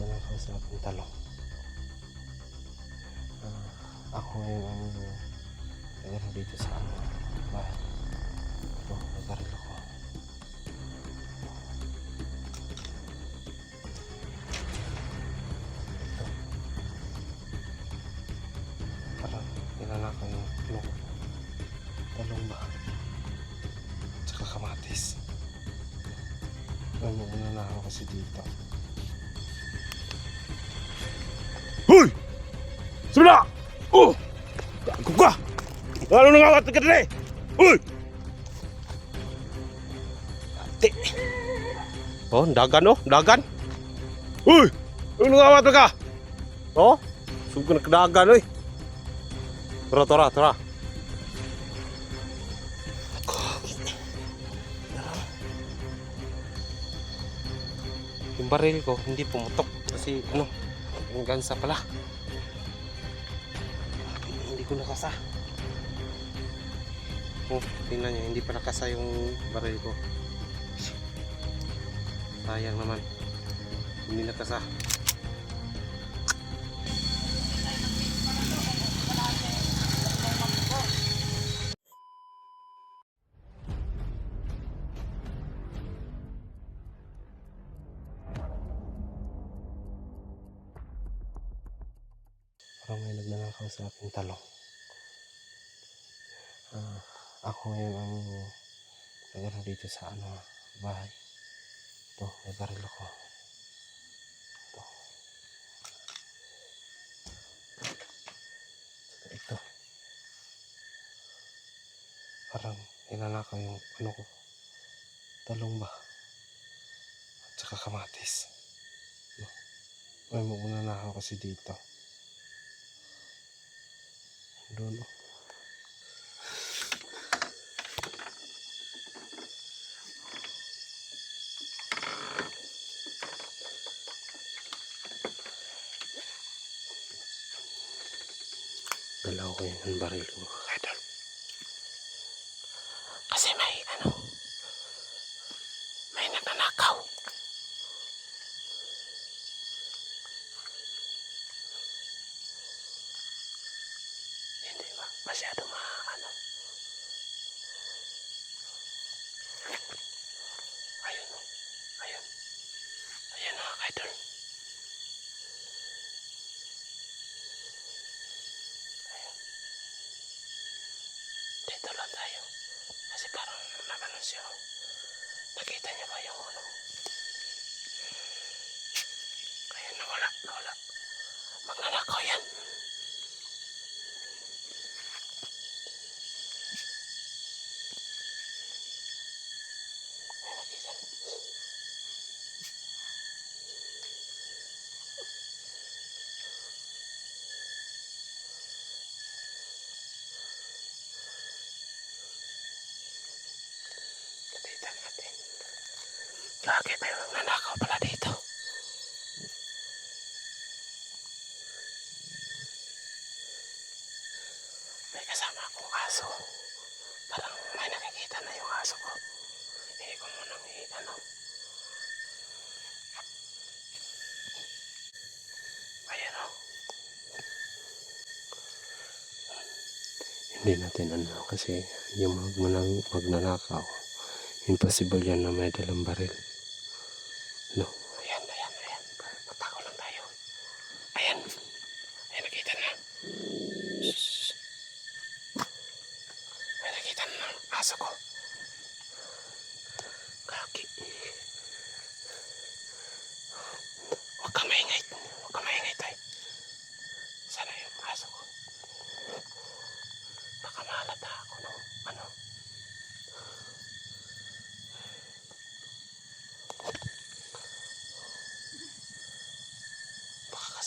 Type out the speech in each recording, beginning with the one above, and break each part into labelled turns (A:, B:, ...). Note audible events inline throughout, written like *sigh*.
A: nagnanakaw sa aking talong. Ah, ako ngayon ang nagano dito sa ano, bahay. Ito, may baril ako.
B: Simula! Oh! Gago ka! Ano nangawat ka dali? Hoy! Ate! Oh, dagan oh, dagan. Hoy! Ano nangawat ka? Oh? Sugod na kadagan oy. Tara, tara, tara.
A: Yung baril ko hindi pumutok kasi ano, yung gansa pala. Ko nakasa. Oh, tingnan nyo, hindi pa nakasa yung baril ko. Sayang naman. Hindi nakasa. Parang may nagnanakaw sa aking talong. Ah, ako ngayon ang nagano dito sa ano, bahay. Ito, may baril ako. Ito. Ito. Parang inanakaw yung ano ko. Talong ba? At saka kamatis. No. May mauna na ako kasi dito. Doon. oh. Dalaw ko. Lang tayo. Kasi parang nagano siya. Nakita niyo ba yung ano? Ayun, nawala, nawala. Magnanakaw yan. Lagi may magnanakaw pala dito. May kasama akong aso. Parang may nakikita na yung aso ko. Hindi ko munang i-ano. Ayan o. Hindi natin ano kasi yung magnanakaw. Impossible yan na may dalang baril. No.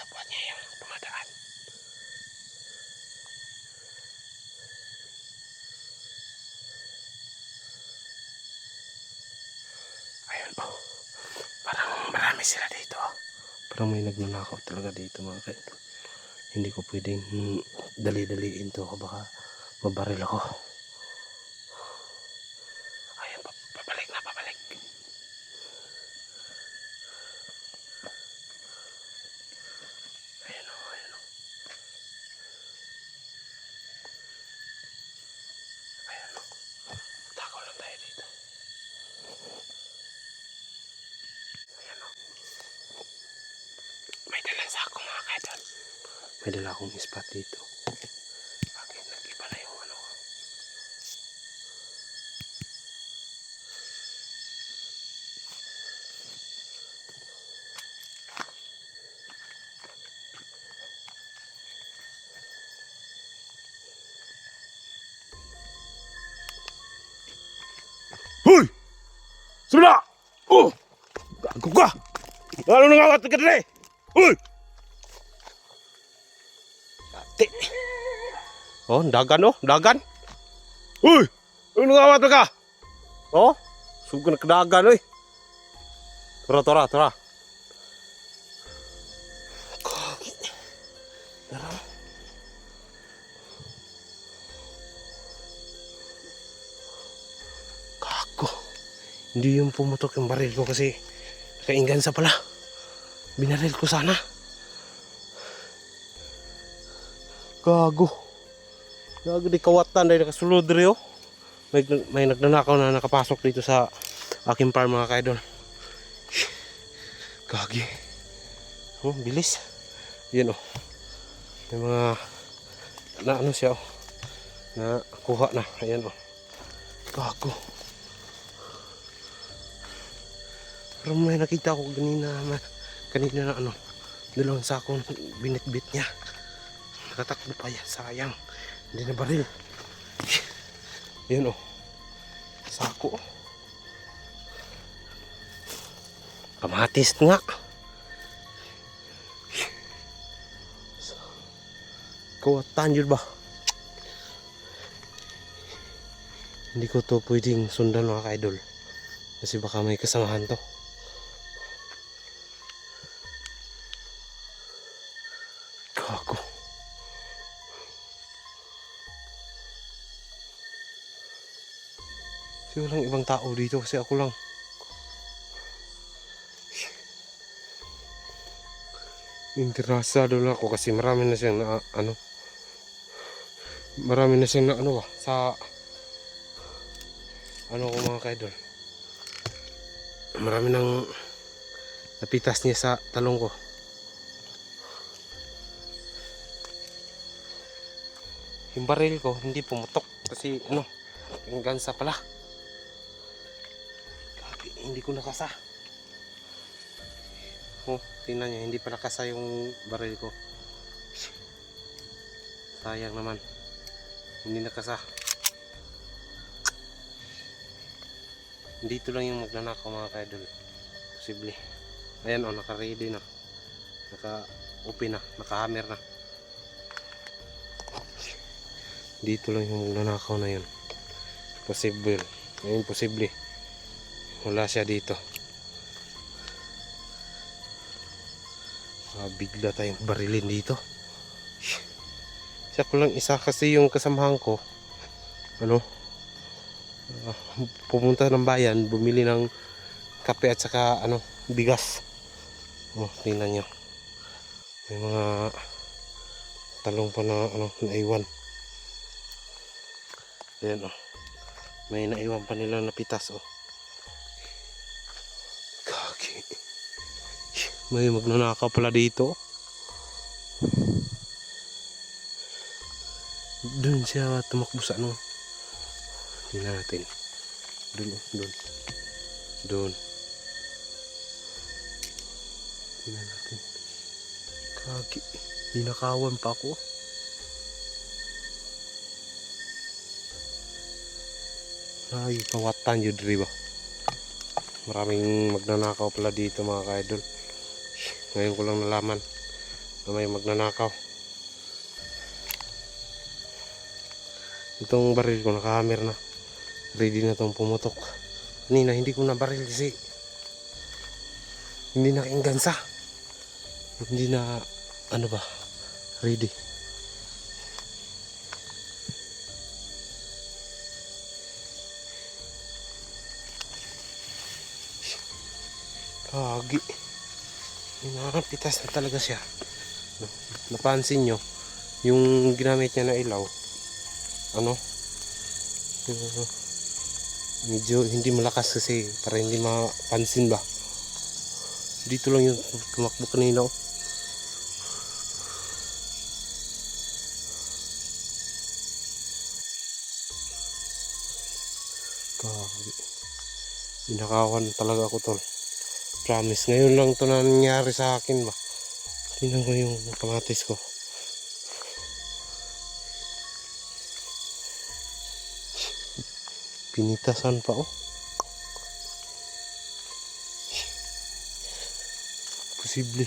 A: Baka kasabwat niya yung. Ayun po. Parang marami sila dito. Parang may nagnanakaw talaga dito mga kaidol. Hindi ko pwedeng dali-daliin to. Baka mabaril ako. May dala akong spot dito. Bakit nag-iba na yung ano?
B: Hoy! Sumila! Oh! Gago ka! Ano nangawat ka dali? Hoy! Oh, dagan oh, dagan. Hoy! Ano nangawat ka? Oh, sugan ka dagan oy. Tora.
A: Kagi. Tara. Gago. Hindi yung pumutok yung baril ko kasi nakaingansa pala. Binaril ko sana. Gago. Gago di kawatan dahil nakasulod rin oh. May, may nagnanakaw na nakapasok dito sa aking farm mga kaidol. *sighs* Gagi. Oh, bilis. Yan oh. May mga na ano siya oh. Na kuha na. Ayan oh. Gago. Pero may nakita ko kanina kanina na ano. Dalawang sakong binitbit niya. Nakatakbo pa yan. Sayang. Hindi na baril. Yan oh. Sako. Kamatis nga. Kawatan yun ba? Hindi ko to pwedeng sundan mga ka-idol. Kasi baka may kasamahan to. Kasi walang ibang tao dito kasi ako lang. Interesado na ako kasi marami na siyang na ano marami na siyang na ano ba sa ano ko mga kaidol. Marami nang napitas niya sa talong ko. Yung baril ko hindi pumutok kasi ano yung gansa pala hindi ko nakasa. Oh tingnan nyo hindi pa nakasa yung baril ko. Sayang naman. Hindi nakasa. Dito lang yung magnanakaw mga kaidol. Posible. Ayan o naka ready na. Naka open na. Naka hammer na. Dito lang yung magnanakaw na yun. Possible. Ngayon posible wala siya dito. Ah, bigla tayong barilin dito. Siya ko lang isa kasi yung kasamahan ko. Ano? Ah, pumunta ng bayan bumili ng kape at saka ano bigas. Oh tingnan nyo may mga talong pa na ano naiwan. Ayan oh. May naiwan pa nila na pitas oh may magnanakaw pala dito. Doon siya tumakbo sa ano? Tingnan natin. Doon doon. Doon. Tingnan natin. Kaki ninakawan pa ako. Ay kawatan yun di ba? Maraming magnanakaw pala dito mga kaidol ngayon ko lang nalaman na may magnanakaw. Itong baril ko nakahammer na. Ready na tong pumutok. Kanina hindi ko na baril kasi hindi na gansa hindi na ano ba ready. Kagi may mga na talaga siya napansin nyo yung ginamit niya na ilaw ano yung, medyo hindi malakas kasi para hindi mapansin ba dito lang yung tumakbo kanina oh. Grabe. Inakawan talaga ako tol. Promise. Ngayon lang to nangyari sa akin ba. Tingnan ko yung kamatis ko. Pinitasan pa oh. Posible.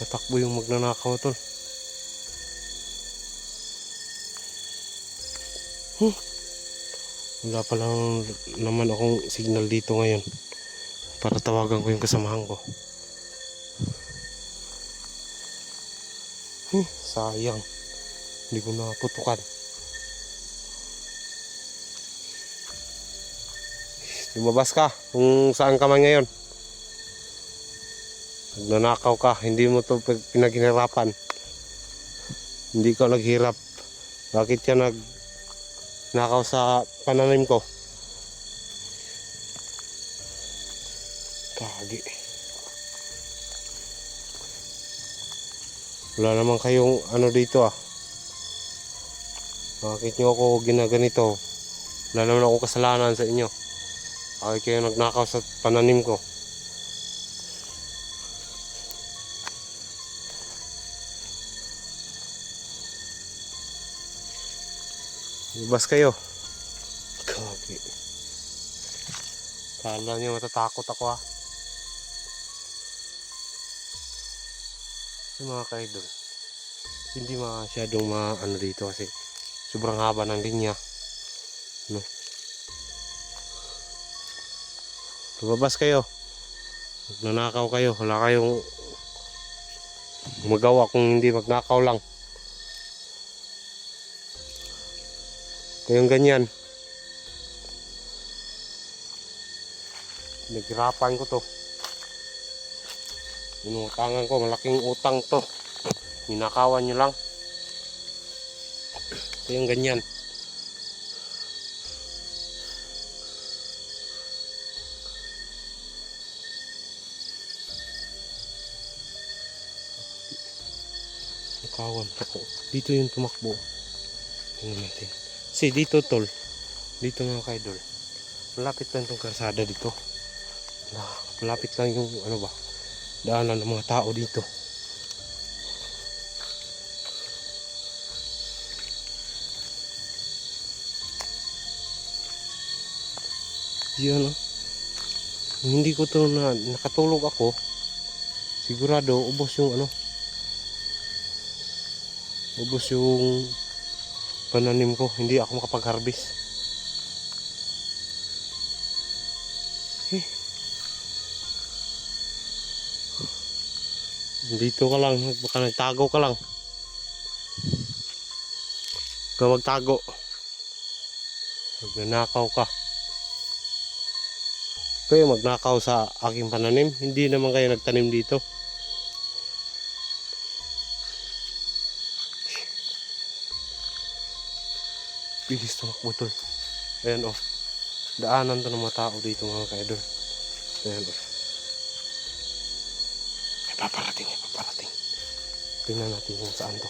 A: Katakbo yung magnanakaw tol. Hmm. Wala pa lang naman akong signal dito ngayon para tawagan ko yung kasamahan ko. Hmm, sayang. Hindi ko naputukan. Lumabas ka kung saan ka man ngayon. Nagnanakaw ka, hindi mo to pinaghirapan. Hindi ka naghirap. Bakit ka nag nakaw sa pananim ko? Kagi. Wala naman kayong ano dito ah. Bakit nyo ako ginaganito? Wala naman akong kasalanan sa inyo. Bakit kayo nagnakaw sa pananim ko? Ibas kayo. Kagi. Kala niyo matatakot ako ah. Yung mga kaidol. Hindi masyadong maano dito kasi sobrang haba ng linya. No. Lumabas kayo. Magnanakaw kayo. Wala kayong magawa kung hindi magnakaw lang. Kayong ganyan. Naghirapan ko to. Inutangan ko, malaking utang to. Ninakawan nyo lang. Kayong ganyan. Nakawan ako. Dito yung tumakbo. Tingnan natin. Kasi dito tol, dito mga kaidol, malapit lang itong karsada dito. Malapit lang yung ano ba, daanan ng mga tao dito. Yan oh. Hindi ko to na nakatulog ako. Sigurado ubos yung ano. Ubos yung pananim ko, hindi ako makapag-harvest. Eh. Dito ka lang, baka nagtago ka lang. Ka magtago. Magnanakaw ka. Kayo magnakaw sa aking pananim, hindi naman kayo nagtanim dito. bilis tumakbo tol. Ayan oh. Daanan to ng mga tao dito mga kaidol. Ayan oh. May paparating. Tingnan natin kung saan to.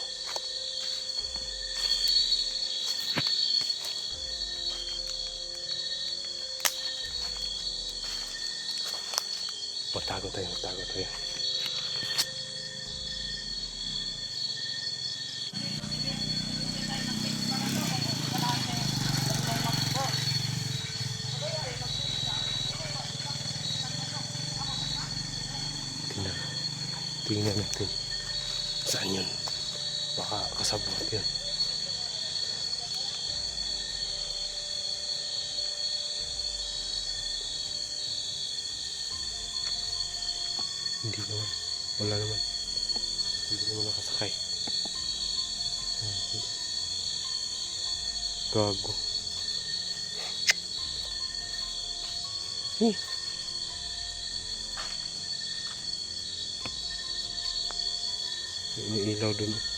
A: Magtago tayo, magtago tayo. Tingnan. Tingnan natin. Saan yun? Baka kasabot yun. Hindi naman. Wala naman. Hindi naman nakasakay. Gago. Eh. Iniilaw dun. Oh,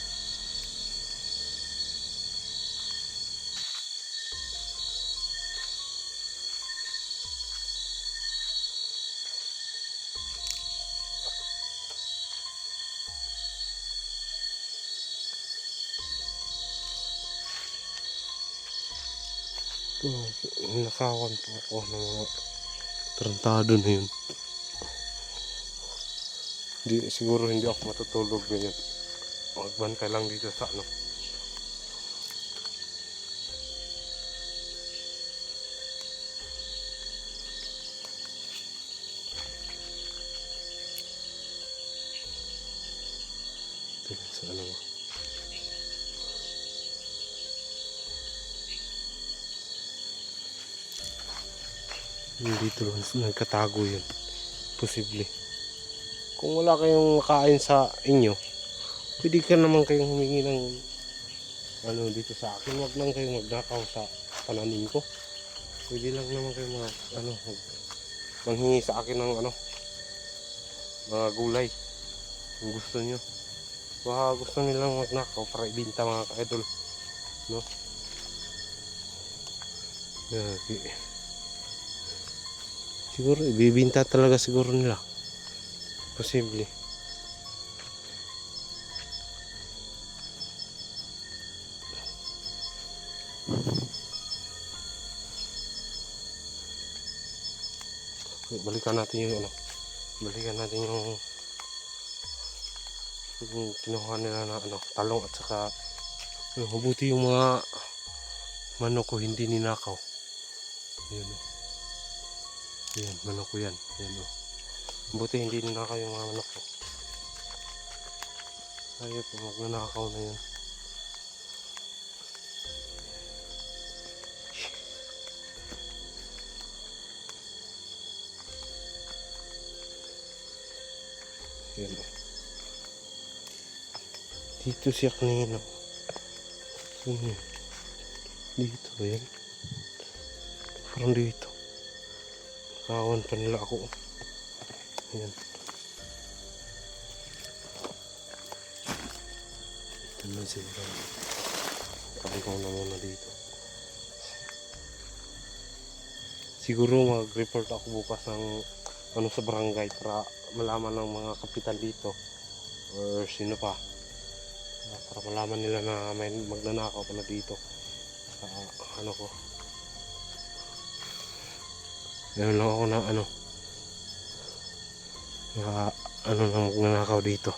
A: nakawan po ako ng mga Tarantado na yun. Di, siguro hindi ako matutulog ganyan. Magbantay lang dito sa ano. Dito lang nagkatago yun. Posible. Kung wala kayong makain sa inyo, pwede ka naman kayong humingi ng ano dito sa akin. Huwag lang kayong magnakaw sa pananim ko. Pwede lang naman kayo mag, ano, mag, manghingi sa akin ng ano, mga gulay. Kung gusto nyo. Baka gusto nilang magnakaw para ibinta mga ka-idol. No? Okay. Siguro ibibinta talaga siguro nila. Posible. Balikan natin yung ano. Balikan natin yung yung kinuha nila na ano, talong at saka ano, mabuti yung mga manok ko hindi ninakaw. Ayun o. Yan, manok ko yan. Yan o. Buti hindi ninakaw yung mga manok ko. Ayun po, magnanakaw na yun. Yan o. Dito siya kanina. Dito yan? Parang dito. Nakawan pa nila ako. Ayan. Ito na sila. Tabi ko na muna dito. Siguro mag-report ako bukas ng ano sa barangay para malaman ng mga kapitan dito or sino pa para malaman nila na may magnanakaw pala dito sa ano ko Meron lang ako na ano. Mga ano nang magnanakaw dito.